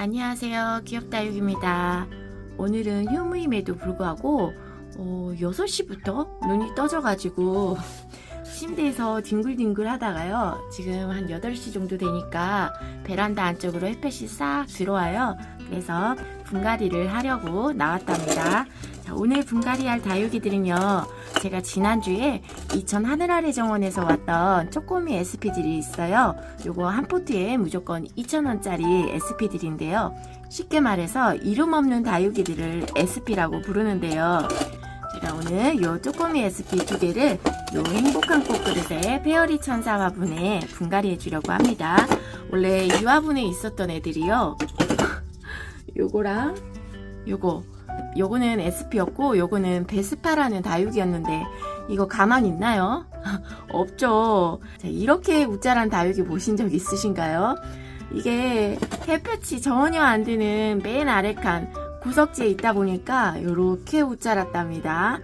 안녕하세요. 귀엽다육입니다. 오늘은 휴무임에도 불구하고 어, 6시부터 눈이 떠져가지고 침대에서 뒹굴뒹굴 하다가요. 지금 한 8시 정도 되니까 베란다 안쪽으로 햇볕이 싹 들어와요. 그래서 분갈이를 하려고 나왔답니다. 자, 오늘 분갈이 할 다육이들은요. 제가 지난주에 이천 하늘 아래 정원에서 왔던 쪼꼬미 SP들이 있어요. 요거 한 포트에 무조건 2,000원짜리 SP들인데요. 쉽게 말해서 이름 없는 다육이들을 SP라고 부르는데요. 제가 오늘 요 쪼꼬미 SP 두 개를 요 행복한 꽃그릇에 페어리 천사 화분에 분갈이 해 주려고 합니다. 원래 이 화분에 있었던 애들이요. 요거랑 요거 요거는 SP였고 요거는 베스파라는 다육이었는데 이거 가만히 있나요? 없죠. 자, 이렇게 우짜란 다육이 보신 적 있으신가요? 이게 햇볕이 전혀 안 드는 맨 아래 칸 구석지에 있다 보니까 요렇게 우짜랐답니다.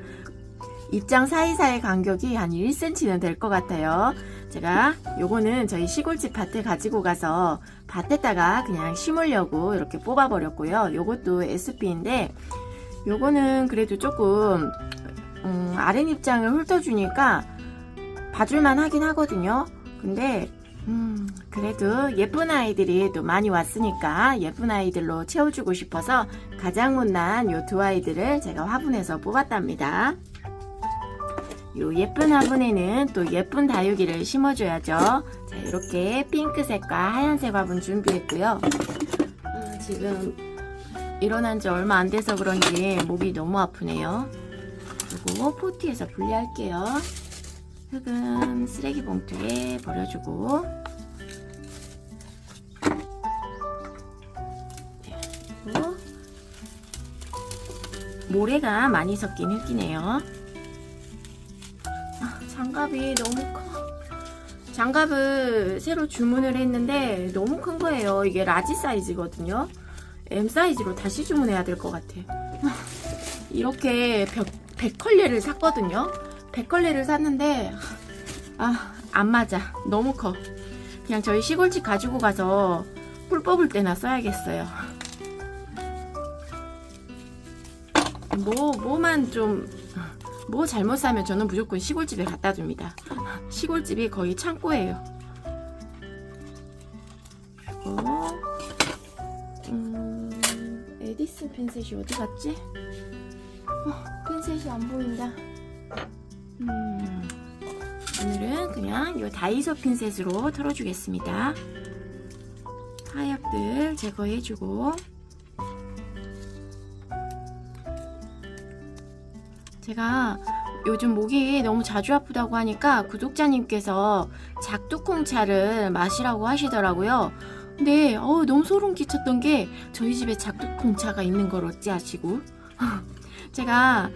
입장 사이사이 간격이 한 1cm는 될 것 같아요. 제가 요거는 저희 시골집 밭에 가지고 가서 밭에다가 그냥 심으려고 이렇게 뽑아버렸고요. 요것도 SP인데 요거는 그래도 조금 음, 아랫입장을 훑어주니까 봐줄만 하긴 하거든요. 근데 음, 그래도 예쁜 아이들이 또 많이 왔으니까 예쁜 아이들로 채워주고 싶어서 가장 못난 요 두 아이들을 제가 화분에서 뽑았답니다. 요 예쁜 화분에는 또 예쁜 다육이를 심어줘야죠. 자, 이렇게 핑크색과 하얀색 화분 준비했고요. 아, 지금 일어난 지 얼마 안 돼서 그런지 목이 너무 아프네요. 그리고 포트에서 분리할게요. 흙은 쓰레기 봉투에 버려주고 모래가 많이 섞인 흙이네요. 아, 장갑이 너무 커. 장갑을 새로 주문을 했는데 너무 큰 거예요. 이게 라지 사이즈거든요. M 사이즈로 다시 주문해야 될 것 같아. 이렇게 백, 백컬레를 샀거든요. 백컬레를 샀는데 아, 안 맞아. 너무 커. 그냥 저희 시골집 가지고 가서 풀 뽑을 때나 써야겠어요. 뭐, 뭐만 좀, 뭐 잘못 사면 저는 무조건 시골집에 갖다 줍니다. 시골집이 거의 창고예요. 그리고, 음, 에디슨 핀셋이 어디 갔지? 어, 핀셋이 안 보인다. 음, 오늘은 그냥 이 다이소 핀셋으로 털어주겠습니다. 하엽들 제거해주고 제가 요즘 목이 너무 자주 아프다고 하니까 구독자님께서 작두콩차를 마시라고 하시더라고요. 근데 어우, 너무 소름 끼쳤던 게 저희 집에 작두콩차가 있는 걸 어찌하시고 제가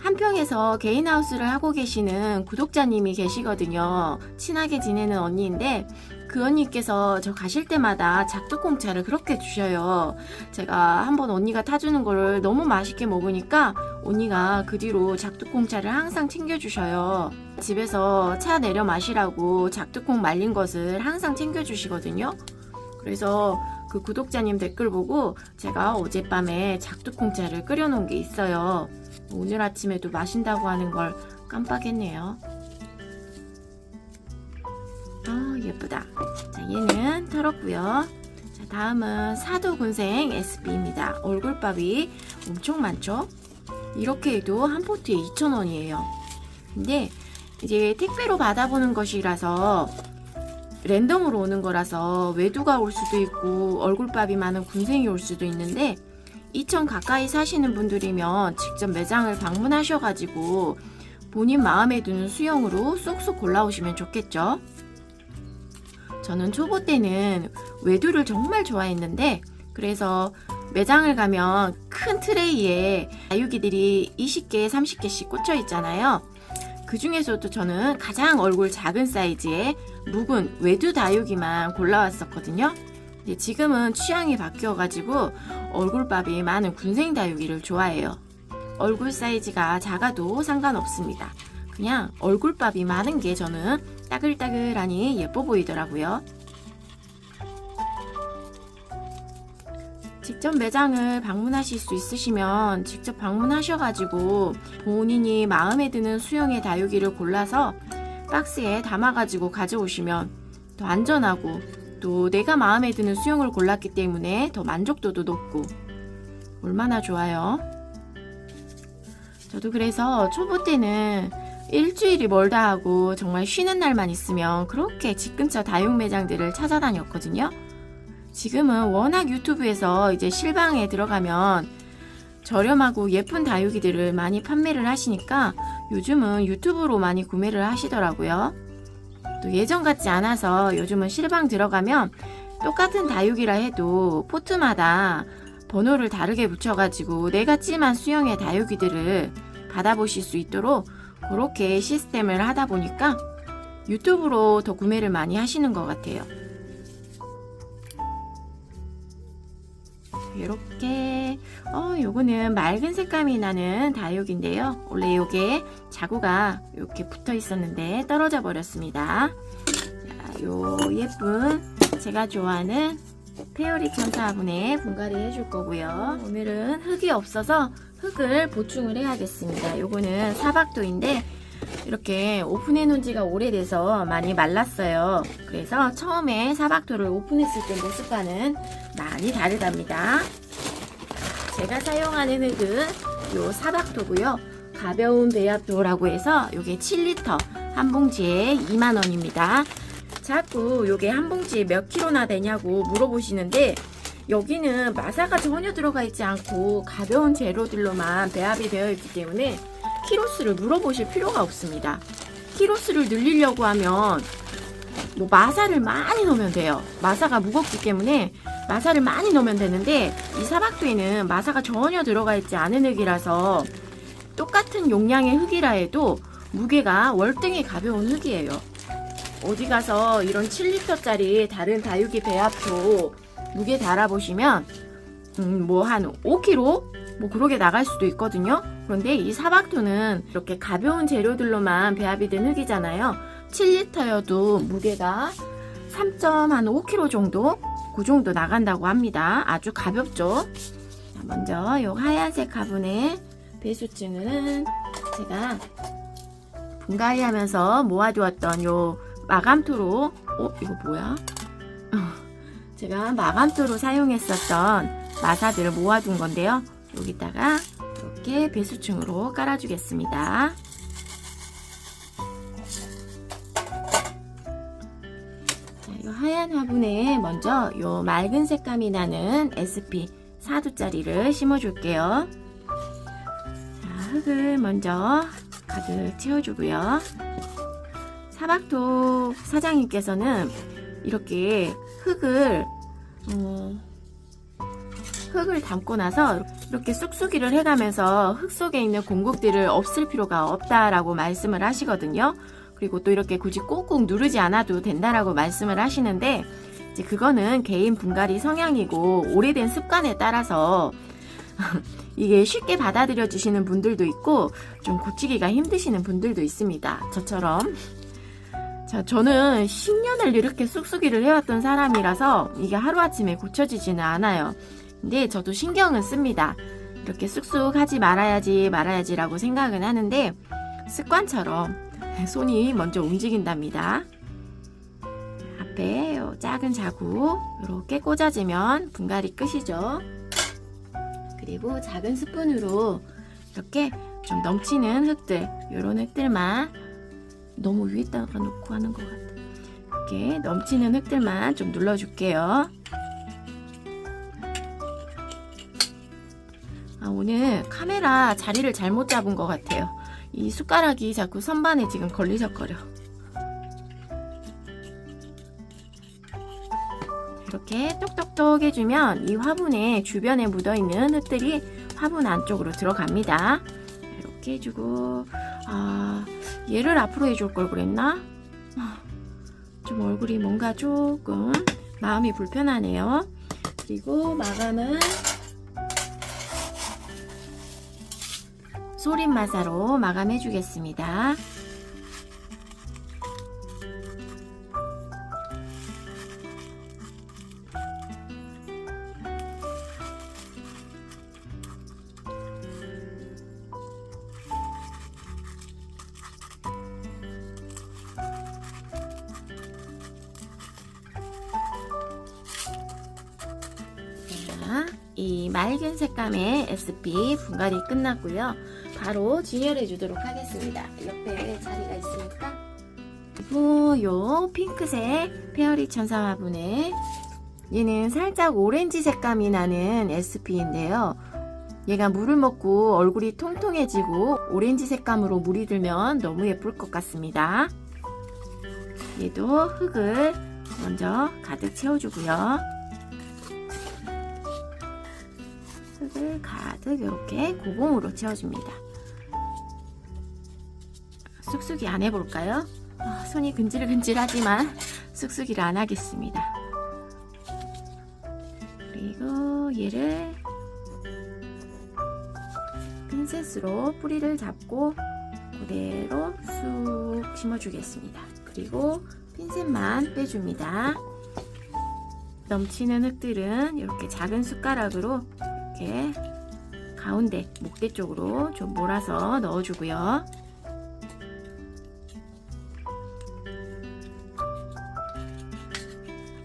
한평에서 개인하우스를 하고 계시는 구독자님이 계시거든요. 친하게 지내는 언니인데 그 언니께서 저 가실 때마다 작두콩차를 그렇게 주셔요. 제가 한번 언니가 타주는 거를 너무 맛있게 먹으니까 언니가 그 뒤로 작두콩차를 항상 챙겨주셔요. 집에서 차 내려 마시라고 작두콩 말린 것을 항상 챙겨주시거든요. 그래서 그 구독자님 댓글 보고 제가 어젯밤에 작두콩차를 끓여놓은 게 있어요. 오늘 아침에도 마신다고 하는 걸 깜빡했네요. 예쁘다. 자 얘는 털었고요. 자 다음은 사도군생 SB입니다. 얼굴밥이 엄청 많죠? 이렇게 해도 한 포트에 2,000원이에요. 근데 이제 택배로 받아보는 것이라서 랜덤으로 오는 거라서 외두가 올 수도 있고 얼굴밥이 많은 군생이 올 수도 있는데 2천 가까이 사시는 분들이면 직접 매장을 방문하셔가지고 본인 마음에 드는 수영으로 쏙쏙 골라오시면 좋겠죠. 저는 초보 때는 외두를 정말 좋아했는데 그래서 매장을 가면 큰 트레이에 다육이들이 20개, 30개씩 꽂혀 있잖아요. 그 중에서도 저는 가장 얼굴 작은 사이즈의 묵은 외두 다육이만 골라왔었거든요. 지금은 취향이 바뀌어가지고 얼굴밥이 많은 군생 다육이를 좋아해요. 얼굴 사이즈가 작아도 상관없습니다. 그냥 얼굴밥이 많은 게 저는 따글따글하니 예뻐 보이더라고요. 직접 매장을 방문하실 수 있으시면 직접 방문하셔가지고 본인이 마음에 드는 수영의 다육이를 골라서 박스에 담아가지고 가져오시면 더 안전하고 또 내가 마음에 드는 수영을 골랐기 때문에 더 만족도도 높고 얼마나 좋아요. 저도 그래서 초보 때는 일주일이 멀다 하고 정말 쉬는 날만 있으면 그렇게 집 근처 다육 매장들을 찾아다녔거든요. 지금은 워낙 유튜브에서 이제 실방에 들어가면 저렴하고 예쁜 다육이들을 많이 판매를 하시니까 요즘은 유튜브로 많이 구매를 하시더라고요. 또 예전 같지 않아서 요즘은 실방 들어가면 똑같은 다육이라 해도 포트마다 번호를 다르게 붙여가지고 내가 찜한 수영의 다육이들을 받아보실 수 있도록 그렇게 시스템을 하다 보니까 유튜브로 더 구매를 많이 하시는 것 같아요. 이렇게 어 요거는 맑은 색감이 나는 다육인데요. 원래 요게 자구가 이렇게 붙어 있었는데 떨어져 버렸습니다. 자, 요 예쁜 제가 좋아하는 페어리 천사분에 분갈이 해줄 거고요. 오늘은 흙이 없어서 흙을 보충을 해야겠습니다. 요거는 사박도인데 이렇게 오픈해 놓은 지가 오래돼서 많이 말랐어요. 그래서 처음에 사박도를 오픈했을 때 모습과는 많이 다르답니다. 제가 사용하는 흙은 요 사박도고요. 가벼운 배합도라고 해서 요게 7리터 한 봉지에 2만원입니다. 자꾸 요게 한 봉지에 몇 킬로나 되냐고 물어보시는데 여기는 마사가 전혀 들어가 있지 않고 가벼운 재료들로만 배합이 되어 있기 때문에 키로수를 물어보실 필요가 없습니다. 키로수를 늘리려고 하면 뭐 마사를 많이 넣으면 돼요. 마사가 무겁기 때문에 마사를 많이 넣으면 되는데 이 사박도에는 마사가 전혀 들어가 있지 않은 흙이라서 똑같은 용량의 흙이라 해도 무게가 월등히 가벼운 흙이에요. 어디 가서 이런 7리터짜리 다른 다육이 배합도 무게 달아보시면 음, 뭐한 5kg 뭐 그러게 나갈 수도 있거든요. 그런데 이 사박토는 이렇게 가벼운 재료들로만 배합이 된 흙이잖아요. 7리터여도 무게가 3.5kg 정도 그 정도 나간다고 합니다. 아주 가볍죠. 자, 먼저 이 하얀색 화분의 배수층은 제가 분갈이하면서 모아두었던 요 마감토로 어 이거 뭐야? 제가 마감토로 사용했었던 마사들을 모아둔 건데요. 여기다가 이렇게 배수층으로 깔아주겠습니다. 자, 이 하얀 화분에 먼저 이 맑은 색감이 나는 SP 4두짜리를 심어줄게요. 자, 흙을 먼저 가득 채워주고요. 사박토 사장님께서는 이렇게 흙을 어, 흙을 담고 나서 이렇게 쑥쑥이를 해가면서 흙 속에 있는 공국들을 없앨 필요가 없다라고 말씀을 하시거든요. 그리고 또 이렇게 굳이 꾹꾹 누르지 않아도 된다라고 말씀을 하시는데 이제 그거는 개인 분갈이 성향이고 오래된 습관에 따라서 이게 쉽게 받아들여 주시는 분들도 있고 좀 고치기가 힘드시는 분들도 있습니다. 저처럼 자, 저는 10년을 이렇게 쑥쑥이를 해왔던 사람이라서 이게 하루아침에 고쳐지지는 않아요. 근데 저도 신경은 씁니다. 이렇게 쑥쑥 하지 말아야지 말아야지라고 생각은 하는데 습관처럼 손이 먼저 움직인답니다. 앞에 요 작은 자국 이렇게 꽂아주면 분갈이 끝이죠. 그리고 작은 스푼으로 이렇게 좀 넘치는 흙들 이런 흙들만 너무 위에다가 놓고 하는 것 같아. 이렇게 넘치는 흙들만 좀 눌러줄게요. 아, 오늘 카메라 자리를 잘못 잡은 것 같아요. 이 숟가락이 자꾸 선반에 지금 걸리적거려. 이렇게 똑똑똑 해주면 이 화분에 주변에 묻어있는 흙들이 화분 안쪽으로 들어갑니다. 이렇게 해주고 아 얘를 앞으로 해줄 걸 그랬나? 아, 좀 얼굴이 뭔가 조금 마음이 불편하네요. 그리고 마감은 소림 마사로 마감해 주겠습니다. 이 맑은 색감의 SP 분갈이 끝났고요. 바로 진열해 주도록 하겠습니다. 옆에 자리가 있으니까. 그리고 요 핑크색 페어리 천사 화분에 얘는 살짝 오렌지 색감이 나는 SP인데요. 얘가 물을 먹고 얼굴이 통통해지고 오렌지 색감으로 물이 들면 너무 예쁠 것 같습니다. 얘도 흙을 먼저 가득 채워주고요. 흙을 가득 이렇게 고공으로 채워줍니다. 쑥쑥이 안 해볼까요? 아, 손이 근질근질하지만 쑥쑥이를 안 하겠습니다. 그리고 얘를 핀셋으로 뿌리를 잡고 그대로 쑥 심어주겠습니다. 그리고 핀셋만 빼줍니다. 넘치는 흙들은 이렇게 작은 숟가락으로 이렇게 가운데 목대 쪽으로 좀 몰아서 넣어주고요.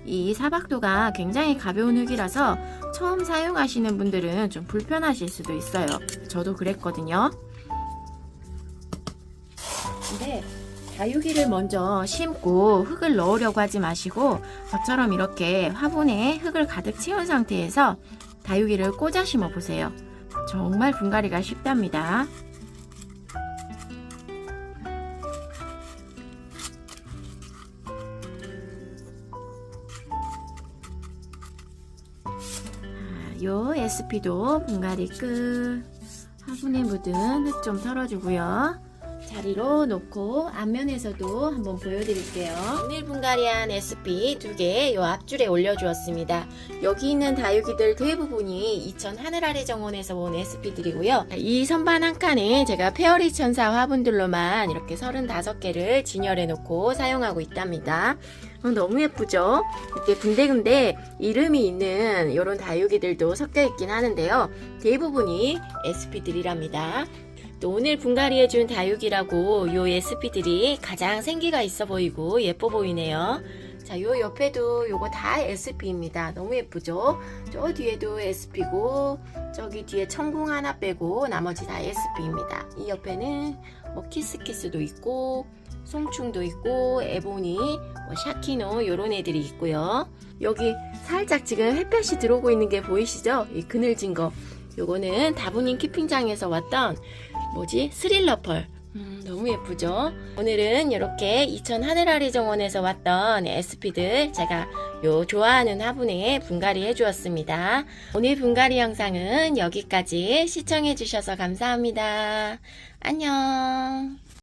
이 사박도가 굉장히 가벼운 흙이라서 처음 사용하시는 분들은 좀 불편하실 수도 있어요. 저도 그랬거든요. 근데 다육이를 먼저 심고 흙을 넣으려고 하지 마시고 저처럼 이렇게 화분에 흙을 가득 채운 상태에서 다육이를 꽂아 심어 보세요. 정말 분갈이가 쉽답니다. 자, 요 SP도 분갈이 끝. 화분에 묻은 흙 좀 털어주고요. 자리로 놓고 앞면에서도 한번 보여드릴게요. 오늘 분갈이한 SP 두개요 앞줄에 올려주었습니다. 여기 있는 다육이들 대부분이 이천 하늘 아래 정원에서 온 SP들이고요. 이 선반 한 칸에 제가 페어리 천사 화분들로만 이렇게 35개를 진열해 놓고 사용하고 있답니다. 어, 너무 예쁘죠? 이렇게 군데군데 이름이 있는 이런 다육이들도 섞여 있긴 하는데요. 대부분이 SP들이랍니다. 또 오늘 분갈이해 준 다육이라고 요 SP들이 가장 생기가 있어 보이고 예뻐 보이네요. 자, 요 옆에도 요거 다 SP입니다. 너무 예쁘죠? 저 뒤에도 SP고, 저기 뒤에 천궁 하나 빼고 나머지 다 SP입니다. 이 옆에는 뭐 키스키스도 있고, 송충도 있고, 에보니, 뭐 샤키노 요런 애들이 있고요. 여기 살짝 지금 햇볕이 들어오고 있는 게 보이시죠? 이 그늘진 거. 요거는 다부님 키핑장에서 왔던 뭐지? 스릴러 펄. 음, 너무 예쁘죠? 오늘은 이렇게 이천 하늘 아래 정원에서 왔던 SP들 제가 요 좋아하는 화분에 분갈이 해주었습니다. 오늘 분갈이 영상은 여기까지 시청해주셔서 감사합니다. 안녕.